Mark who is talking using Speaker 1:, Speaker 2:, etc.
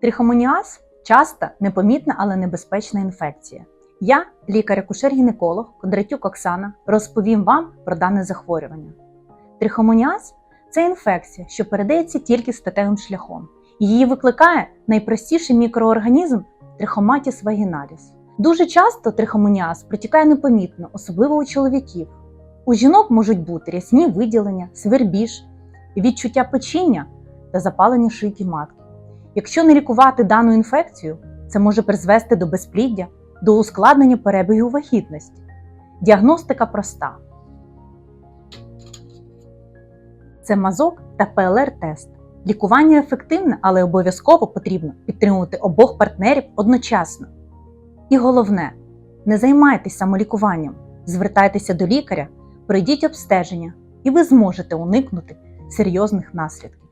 Speaker 1: Трихомоніаз часта, непомітна, але небезпечна інфекція. Я, лікар-акушер-гінеколог Кондратюк Оксана, розповім вам про дане захворювання. Трихомоніаз це інфекція, що передається тільки статевим шляхом. Її викликає найпростіший мікроорганізм трихоматіс вагіналіс. Дуже часто трихомоніаз протікає непомітно, особливо у чоловіків. У жінок можуть бути рясні виділення, свербіж, відчуття печіння та запалення шийки матки. Якщо не лікувати дану інфекцію, це може призвести до безпліддя, до ускладнення перебігу вагітності. Діагностика проста. Це мазок та ПЛР-тест. Лікування ефективне, але обов'язково потрібно підтримувати обох партнерів одночасно. І головне, не займайтесь самолікуванням, звертайтеся до лікаря, пройдіть обстеження, і ви зможете уникнути серйозних наслідків.